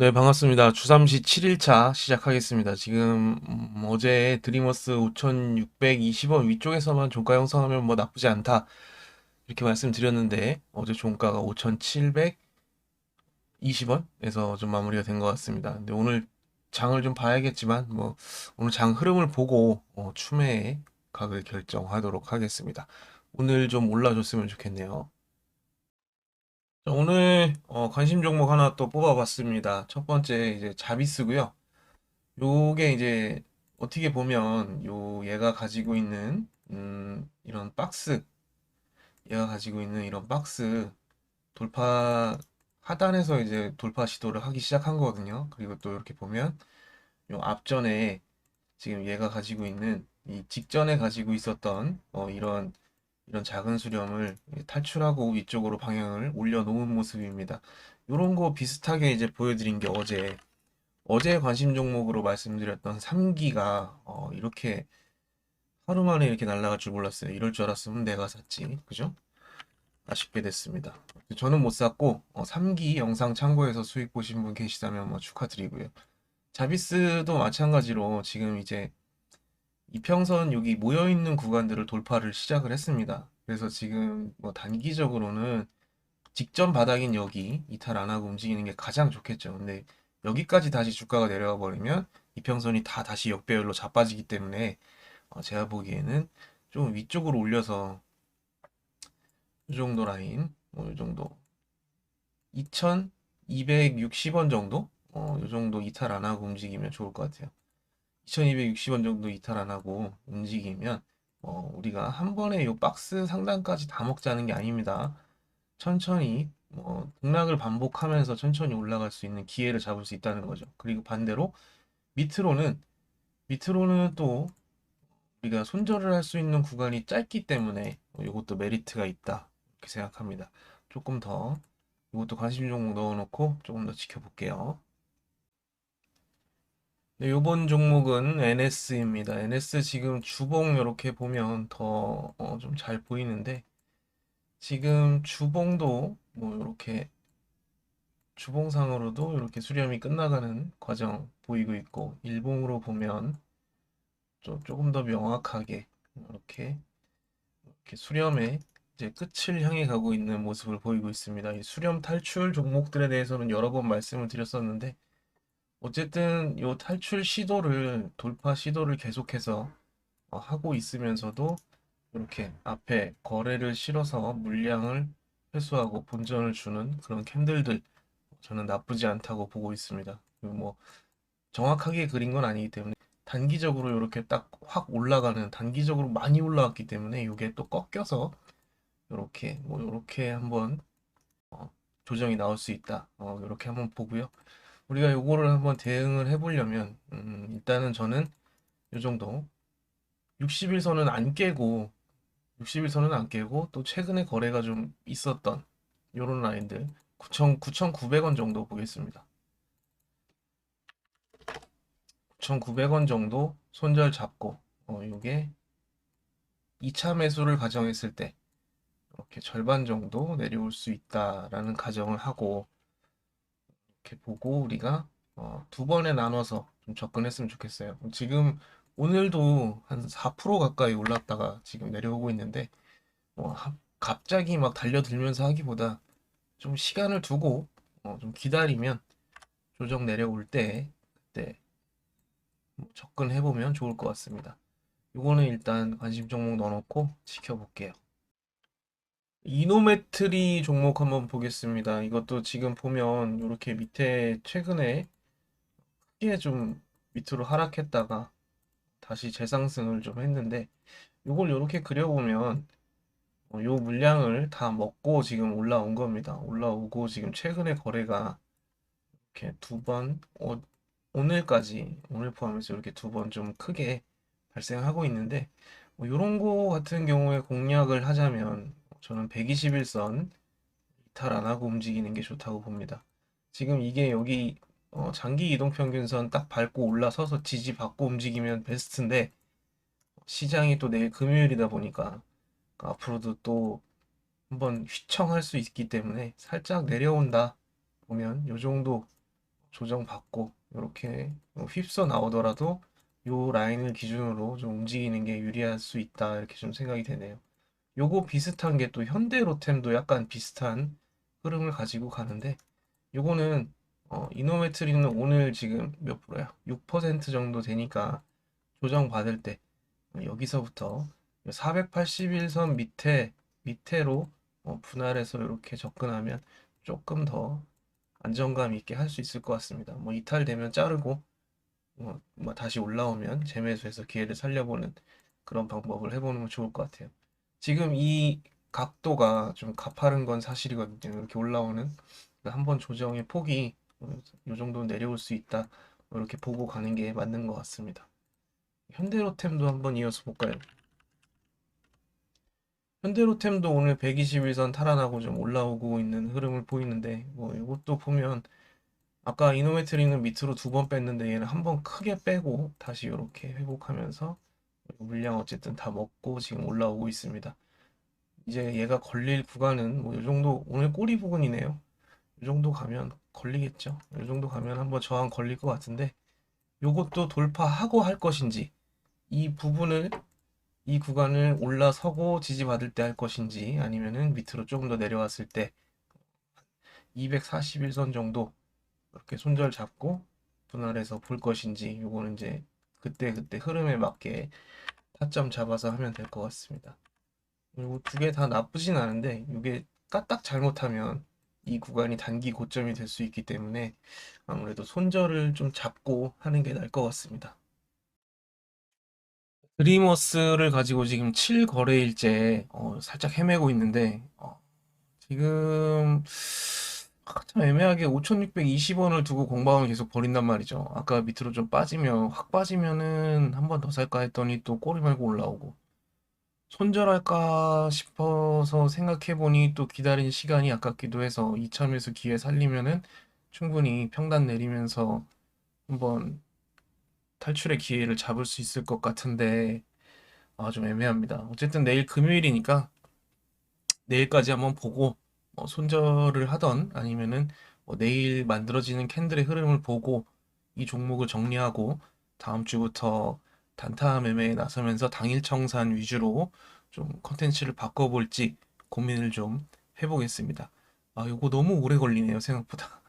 네, 반갑습니다. 주삼시 7일차 시작하겠습니다. 지금 음, 어제 드리머스 5,620원 위쪽에서만 종가 형성하면 뭐 나쁘지 않다. 이렇게 말씀드렸는데 어제 종가가 5,720원에서 좀 마무리가 된 것 같습니다. 근데 오늘 장을 좀 봐야겠지만 뭐 오늘 장 흐름을 보고 어, 추매의 각을 결정하도록 하겠습니다. 오늘 좀 올라줬으면 좋겠네요. 자, 오늘 어, 관심 종목 하나 또 뽑아봤습니다. 첫 번째 이제 자비스고요. 요게 이제 어떻게 보면 요 얘가 가지고 있는 음, 이런 박스, 얘가 가지고 있는 이런 박스 돌파 하단에서 이제 돌파 시도를 하기 시작한 거거든요. 그리고 또 이렇게 보면 요 앞전에 지금 얘가 가지고 있는 이 직전에 가지고 있었던 어, 이런 이런 작은 수렴을 탈출하고 위쪽으로 방향을 올려놓은 모습입니다. 이런 거 비슷하게 이제 보여드린 게 어제 어제 관심 종목으로 말씀드렸던 3기가 어, 이렇게 하루 만에 이렇게 날아갈 줄 몰랐어요. 이럴 줄 알았으면 내가 샀지. 그죠? 아쉽게 됐습니다. 저는 못 샀고 어, 3기 영상 참고해서 수익 보신 분 계시다면 뭐 축하드리고요. 자비스도 마찬가지로 지금 이제 이평선 여기 모여있는 구간들을 돌파를 시작을 했습니다. 그래서 지금 뭐 단기적으로는 직전 바닥인 여기 이탈 안 하고 움직이는 게 가장 좋겠죠. 근데 여기까지 다시 주가가 내려가 버리면 이평선이 다 다시 역배열로 자빠지기 때문에 어, 제가 보기에는 좀 위쪽으로 올려서 이 정도 라인, 뭐이 정도 2,260원 정도, 어, 이 정도 이탈 안 하고 움직이면 좋을 것 같아요. 2260원 정도 이탈 안 하고 움직이면 어, 우리가 한 번에 이 박스 상단까지 다 먹자는 게 아닙니다. 천천히 뭐 등락을 반복하면서 천천히 올라갈 수 있는 기회를 잡을 수 있다는 거죠. 그리고 반대로 밑으로는 밑으로는 또 우리가 손절을 할 수 있는 구간이 짧기 때문에 이것도 메리트가 있다 이렇게 생각합니다. 조금 더 이것도 관심 종목 넣어놓고 조금 더 지켜볼게요. 네, 요번 종목은 NS입니다. NS 지금 주봉 이렇게 보면 더 좀 잘 보이는데 지금 주봉도 뭐 이렇게 주봉상으로도 이렇게 수렴이 끝나가는 과정 보이고 있고 일봉으로 보면 좀 조금 더 명확하게 이렇게 이렇게 수렴의 이제 끝을 향해 가고 있는 모습을 보이고 있습니다. 이 수렴 탈출 종목들에 대해서는 여러 번 말씀을 드렸었는데 어쨌든 요 탈출 시도를 돌파 시도를 계속해서 어, 하고 있으면서도 이렇게 앞에 거래를 실어서 물량을 회수하고 본전을 주는 그런 캔들들 저는 나쁘지 않다고 보고 있습니다. 뭐 정확하게 그린 건 아니기 때문에 단기적으로 이렇게 딱 확 올라가는 단기적으로 많이 올라왔기 때문에 이게 또 꺾여서 이렇게 뭐 이렇게 한번 어, 조정이 나올 수 있다. 어, 이렇게 한번 보고요. 우리가 요거를 한번 대응을 해보려면 음, 일단은 저는 요 정도 60일선은 안 깨고 60일선은 안 깨고 또 최근에 거래가 좀 있었던 요런 라인들 9,000, 9,900원 정도 보겠습니다. 9,900원 정도 손절 잡고 어, 요게 2차 매수를 가정했을 때 이렇게 절반 정도 내려올 수 있다라는 가정을 하고 이렇게 보고 우리가 어, 두 번에 나눠서 좀 접근했으면 좋겠어요. 지금 오늘도 한 4% 가까이 올랐다가 지금 내려오고 있는데 뭐 하- 갑자기 막 달려들면서 하기보다 좀 시간을 두고 어, 좀 기다리면 조정 내려올 때 그때 뭐 접근해 보면 좋을 것 같습니다. 요거는 일단 관심 종목 넣어놓고 지켜볼게요. 이노메트리 종목 한번 보겠습니다. 이것도 지금 보면 이렇게 밑에 최근에 크게 좀 밑으로 하락했다가 다시 재상승을 좀 했는데 이걸 이렇게 그려보면 어, 요 물량을 다 먹고 지금 올라온 겁니다. 올라오고 지금 최근에 거래가 이렇게 두 번, 어, 오늘까지 오늘 포함해서 이렇게 두 번 좀 크게 발생하고 있는데 뭐 이런 거 같은 경우에 공략을 하자면 저는 121선 이탈 안 하고 움직이는 게 좋다고 봅니다. 지금 이게 여기 어, 장기 이동 평균선 딱 밟고 올라서서 지지 받고 움직이면 베스트인데 시장이 또 내일 금요일이다 보니까 앞으로도 또 한번 휘청할 수 있기 때문에 살짝 내려온다 보면 요 정도 조정 받고 이렇게 휩써 나오더라도 요 라인을 기준으로 좀 움직이는 게 유리할 수 있다 이렇게 좀 생각이 되네요. 요거 비슷한 게 또 현대로템도 약간 비슷한 흐름을 가지고 가는데 요거는 어, 이노메트리는 오늘 지금 몇 프로야? 6% 정도 되니까 조정받을 때 여기서부터 481선 밑에 밑에로 어, 분할해서 이렇게 접근하면 조금 더 안정감 있게 할 수 있을 것 같습니다. 뭐 이탈되면 자르고 뭐, 뭐 다시 올라오면 재매수해서 기회를 살려보는 그런 방법을 해보는 건 좋을 것 같아요. 지금 이 각도가 좀 가파른 건 사실이거든요. 이렇게 올라오는 한 번 조정의 폭이 이 정도 내려올 수 있다. 뭐 이렇게 보고 가는 게 맞는 것 같습니다. 현대로템도 한번 이어서 볼까요? 현대로템도 오늘 121선 탈환하고 좀 올라오고 있는 흐름을 보이는데 뭐 이것도 보면 아까 이노메트리는 밑으로 두 번 뺐는데 얘는 한 번 크게 빼고 다시 이렇게 회복하면서 물량 어쨌든 다 먹고 지금 올라오고 있습니다. 이제 얘가 걸릴 구간은 뭐 이 정도 오늘 꼬리 부근이네요. 이 정도 가면 걸리겠죠. 이 정도 가면 한번 저항 걸릴 것 같은데 요것도 돌파하고 할 것인지 이 부분을 이 구간을 올라서고 지지받을 때 할 것인지 아니면은 밑으로 조금 더 내려왔을 때 241선 정도 이렇게 손절 잡고 분할해서 볼 것인지 요거는 이제 그때 그때 흐름에 맞게 타점 잡아서 하면 될 것 같습니다. 그리고 두 개 다 나쁘진 않은데 이게 까딱 잘못하면 이 구간이 단기 고점이 될 수 있기 때문에 아무래도 손절을 좀 잡고 하는 게 나을 것 같습니다. 드리머스를 가지고 지금 7거래일째 어, 살짝 헤매고 있는데 어, 지금 아, 참 애매하게 5,620원을 두고 공방을 계속 벌인단 말이죠. 아까 밑으로 좀 빠지면 확 빠지면은 한 번 더 살까 했더니 또 꼬리 말고 올라오고 손절할까 싶어서 생각해보니 또 기다린 시간이 아깝기도 해서 이참에서 기회 살리면은 충분히 평단 내리면서 한번 탈출의 기회를 잡을 수 있을 것 같은데 아, 좀 애매합니다. 어쨌든 내일 금요일이니까 내일까지 한번 보고 뭐 손절을 하던 아니면은 뭐 내일 만들어지는 캔들의 흐름을 보고 이 종목을 정리하고 다음 주부터 단타 매매에 나서면서 당일 청산 위주로 좀 컨텐츠를 바꿔볼지 고민을 좀 해보겠습니다. 아, 이거 너무 오래 걸리네요, 생각보다.